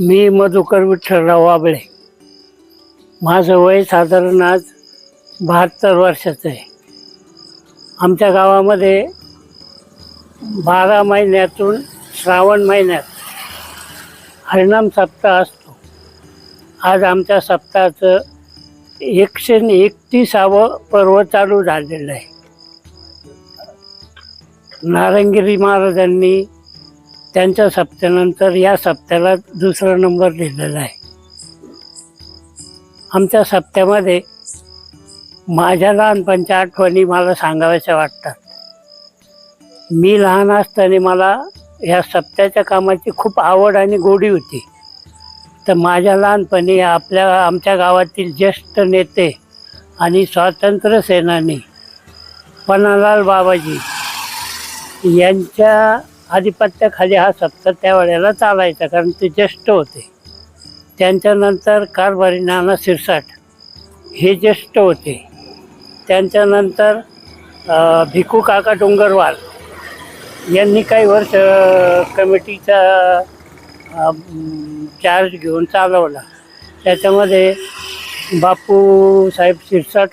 मी मधुकर विठ्ठलराव वाबळे माझं वय साधारण आज बहात्तर वर्षाचं आहे. आमच्या गावामध्ये बारा महिन्यातून श्रावण महिन्यात हरिणाम सप्ताह असतो. आज आमच्या सप्ताहाचं एकशे एकतीसावं पर्व चालू झालेलं आहे. नारंगिरी महाराजांनी त्यांच्या सप्त्यानंतर या सप्त्याला दुसरा नंबर दिलेला आहे. आमच्या सप्त्यामध्ये माझ्या लहानपणच्या आठवणी मला सांगाव्याच्या वाटतात. मी लहान असताना मला ह्या सप्त्याच्या कामाची खूप आवड आणि गोडी होती. तर माझ्या लहानपणी आपल्या आमच्या गावातील ज्येष्ठ नेते आणि स्वातंत्र्य सेनानी पन्नालाल बाबाजी यांच्या आधिपत्याखाली हा सप्ताह त्यावेळेला चालायचा कारण ते ज्येष्ठ होते. त्यांच्यानंतर कारभारी नाना सिरसाट हे ज्येष्ठ होते. त्यांच्यानंतर भिकू काका डोंगरवाल यांनी काही वर्ष कमिटीचा चार्ज घेऊन चालवला. त्याच्यामध्ये बापू साहेब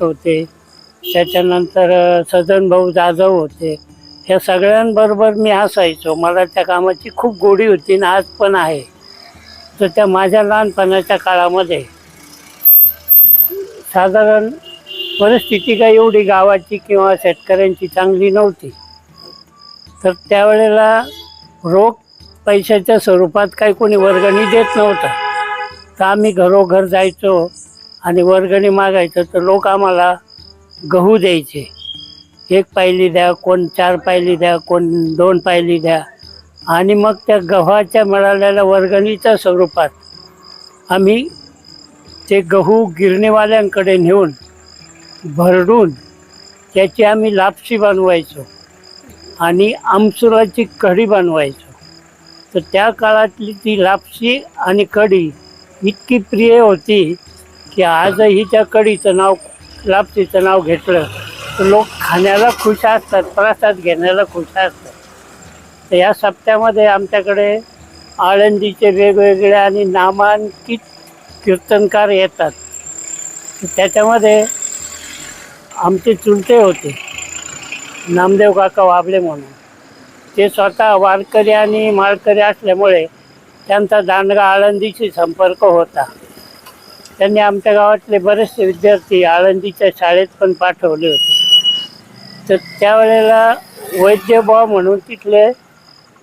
होते. त्याच्यानंतर सदनभाऊ भाऊ जाधव होते. ह्या सगळ्यांबरोबर मी असायचो. मला त्या कामाची खूप गोडी होती आणि आज पण आहे. तर त्या माझ्या लहानपणाच्या काळामध्ये साधारण परिस्थिती काही एवढी गावाची किंवा शेतकऱ्यांची चांगली नव्हती. तर त्यावेळेला रोख पैशाच्या स्वरूपात काही कोणी वर्गणी देत नव्हतं. तर आम्ही घरोघर जायचो आणि वर्गणी मागायचो. तर लोक आम्हाला गहू द्यायचे. एक पायली द्या कोण चार पायली द्या कोण दोन पायली द्या. आणि मग त्या गव्हाच्या मिळालेल्या वर्गणीच्या स्वरूपात आम्ही ते गहू गिरणीवाल्यांकडे नेऊन भरडून त्याची आम्ही लापशी बनवायचो आणि आमसुराची कढी बनवायचो. तर त्या काळातली ती लापशी आणि कढी इतकी प्रिय होती की आजही त्या कढीचं नाव लापशीचं नाव घेतलं. लोक खाण्याला खुश असतात प्रसाद घेण्याला खुश असतात. तर या सप्त्यामध्ये आमच्याकडे आळंदीचे वेगवेगळे आणि नामांकित कीर्तनकार येतात. त्याच्यामध्ये आमचे चुलते होते नामदेव काका वाबले म्हणून. ते स्वतः वारकरी आणि माळकरी असल्यामुळे त्यांचा दांडगा आळंदीशी संपर्क होता. त्यांनी आमच्या गावातले बरेचसे विद्यार्थी आळंदीच्या शाळेत पण पाठवले होते. तर त्यावेळेला वैद्यभाव म्हणून तिथले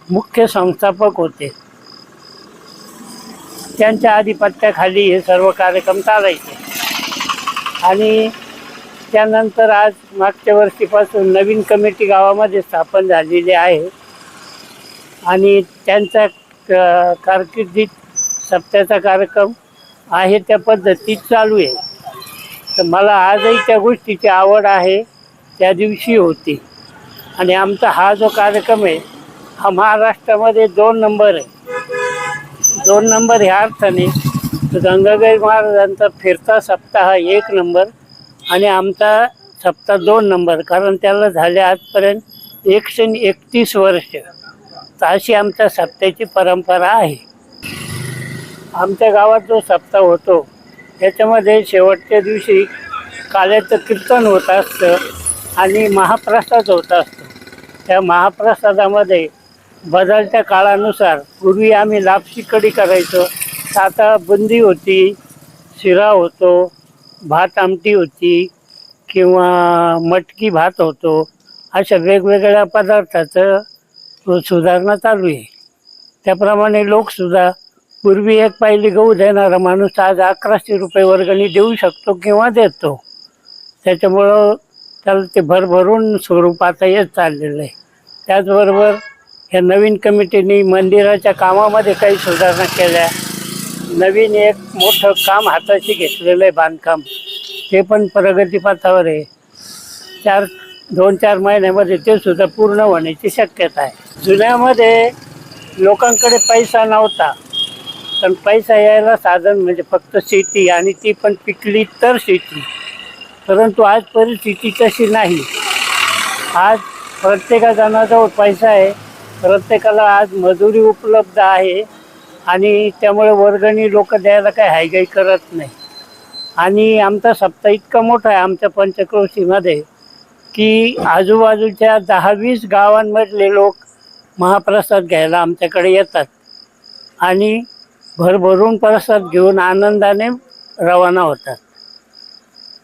मुख्य संस्थापक होते. त्यांच्या आधिपत्याखाली हे सर्व कार्यक्रम चालायचे. आणि त्यानंतर आज मागच्या वर्षीपासून नवीन कमिटी गावामध्ये स्थापन झालेली आहे. आणि त्यांचा कारकिर्दीत सप्त्याचा कार्यक्रम आहे त्या पद्धतीत चालू आहे. तर मला आजही त्या गोष्टीची आवड आहे त्या दिवशी होती. आणि आमचा हा जो कार्यक्रम आहे हा महाराष्ट्रामध्ये दोन नंबर आहे. दोन नंबर ह्या अर्थाने तर महाराजांचा फिरता सप्ताह एक नंबर आणि आमचा सप्ताह दोन नंबर कारण त्याला झाले आजपर्यंत एकशे एकतीस वर्ष. तर अशी आमच्या सप्त्याची परंपरा आहे. आमच्या गावात जो सप्ताह होतो त्याच्यामध्ये शेवटच्या दिवशी काल्याचं कीर्तन होत असतं आणि महाप्रसाद होत असतो. त्या महाप्रसादामध्ये बदलत्या काळानुसार पूर्वी आम्ही लापशी कढी करायचो तर आता बुंदी होती शिरा होतो भात आमटी होती किंवा मटकी भात होतो अशा वेगवेगळ्या पदार्थाचं सुधारणा चालू आहे. त्याप्रमाणे लोकसुद्धा पूर्वी एक पाहिली गहू देणारा माणूस आज अकराशे रुपये वर्गणी देऊ शकतो किंवा देतो. त्याच्यामुळं त्याला ते भरभरून स्वरूप आता येत चाललेलं आहे. त्याचबरोबर ह्या नवीन कमिटीने मंदिराच्या कामामध्ये काही सुधारणा केल्या. नवीन एक मोठं काम हाताशी घेतलेलं आहे बांधकाम. ते पण प्रगतीपथावर आहे. चार दोन चार महिन्यामध्ये ते सुद्धा पूर्ण होण्याची शक्यता आहे. जुन्यामध्ये लोकांकडे पैसा नव्हता. पण पैसा यायला साधन म्हणजे फक्त शेती आणि ती पण पिकली तर शेती. परंतु आज परिस्थिती तशी नाही. आज प्रत्येकाजणाजवळ पैसा आहे. प्रत्येकाला आज मजुरी उपलब्ध आहे. आणि त्यामुळे वर्गणी लोक द्यायला काही हायगाई करत नाही. आणि आमचा सप्ताह इतका मोठा आहे आमच्या पंचक्रोशीमध्ये की आजूबाजूच्या दहा वीस गावांमधले लोक महाप्रसाद घ्यायला आमच्याकडे येतात. आणि भरभरून प्रसाद घेऊन आनंदाने रवाना होतात.